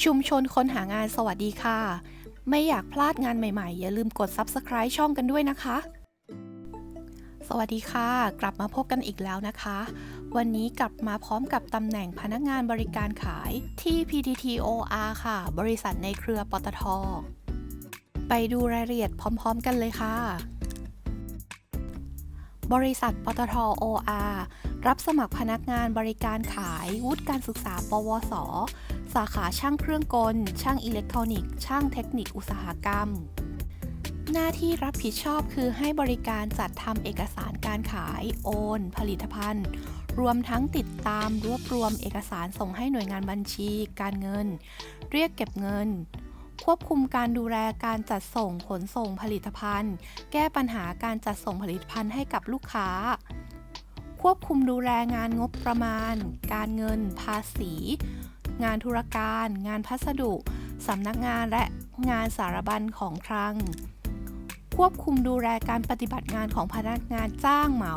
ชุมชนคนหางานสวัสดีค่ะ ไม่อยากพลาดงานใหม่ๆ อย่าลืมกด Subscribe ช่องกันด้วยนะคะ สวัสดีค่ะ กลับมาพบกันอีกแล้วนะคะ วันนี้กลับมาพร้อมกับตำแหน่งพนักงานบริการขายที่ PTTOR ค่ะ บริษัทในเครือปตท ไปดูรายละเอียดพร้อม ๆ กันเลยค่ะ บริษัท ปตท OR รับสมัครพนักงานบริการขายวุฒิการศึกษา ปวส สาขาช่างเครื่องกล ช่างอิเล็กทรอนิกส์ ช่างเทคนิคอุตสาหกรรม หน้าที่รับผิดชอบคือให้บริการจัดทำเอกสารการขาย โอน ผลิตภัณฑ์ รวมทั้งติดตามรวบรวมเอกสารส่งให้หน่วยงานบัญชี การเงิน เรียกเก็บเงิน ควบคุมการดูแลการจัดส่งขนส่งผลิตภัณฑ์ แก้ปัญหาการจัดส่งผลิตภัณฑ์ให้กับลูกค้า ควบคุมดูแลงานงบประมาณ การเงิน ภาษี งานธุรการ งานพัสดุสำนักงานและงานสารบัญของคลัง ควบคุมดูแลการปฏิบัติงานของพนักงานจ้างเหมา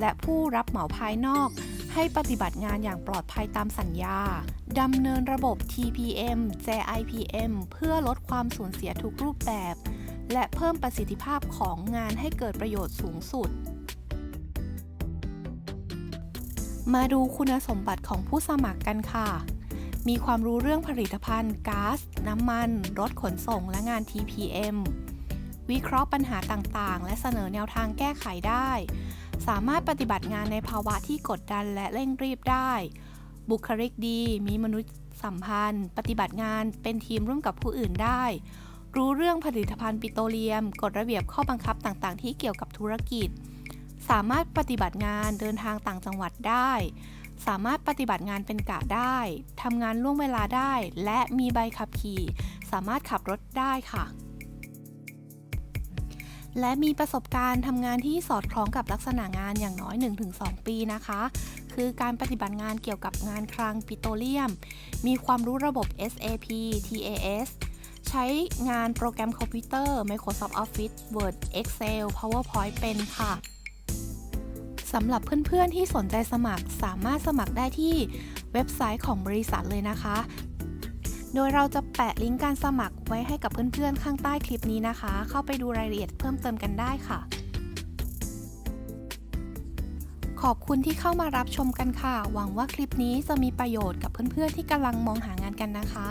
และผู้รับเหมาภายนอก ให้ปฏิบัติงานอย่างปลอดภัยตามสัญญา ดำเนินระบบ TPM JIPM เพื่อลดความสูญเสียทุกรูปแบบ และเพิ่มประสิทธิภาพของงานให้เกิดประโยชน์สูงสุด มาดูคุณสมบัติของผู้สมัครกันค่ะ มีความรู้เรื่องผลิตภัณฑ์ก๊าซน้ำมัน รถขนส่ง และงาน TPM วิเคราะห์ปัญหาต่างๆ และเสนอแนวทางแก้ไขได้ สามารถปฏิบัติงานในภาวะที่กดดันและเร่งรีบได้ บุคลิกดี มีมนุษยสัมพันธ์ ปฏิบัติงานเป็นทีมร่วมกับผู้อื่นได้ รู้เรื่องผลิตภัณฑ์ปิโตรเลียม กฎระเบียบข้อบังคับต่างๆ ที่เกี่ยวกับธุรกิจ สามารถปฏิบัติงานเดินทางต่างจังหวัดได้ สามารถปฏิบัติงานเป็นกะได้ทำงานล่วงเวลาได้ และมีใบขับขี่ สามารถขับรถได้ค่ะ และมีประสบการณ์ทำงานที่สอดคล้องกับลักษณะงานอย่างน้อย 1-2 ปีนะคะ คือการปฏิบัติงานเกี่ยวกับงานคลังปิโตรเลียม มีความรู้ระบบ SAP TAS ใช้งานโปรแกรมคอมพิวเตอร์ Microsoft Office Word Excel PowerPoint เป็นค่ะสำหรับเพื่อนๆที่สนใจสมัครสามารถสมัครได้ที่เว็บไซต์ของบริษัทเลยนะคะ โดยเราจะแปะลิงก์การสมัครไว้ให้กับเพื่อนๆ ข้างใต้คลิปนี้นะคะ เข้าไปดูรายละเอียดเพิ่มเติมกันได้ค่ะ ขอบคุณที่เข้ามารับชมกันค่ะ หวังว่าคลิปนี้จะมีประโยชน์กับเพื่อนๆ ที่กำลังมองหางานกันนะคะ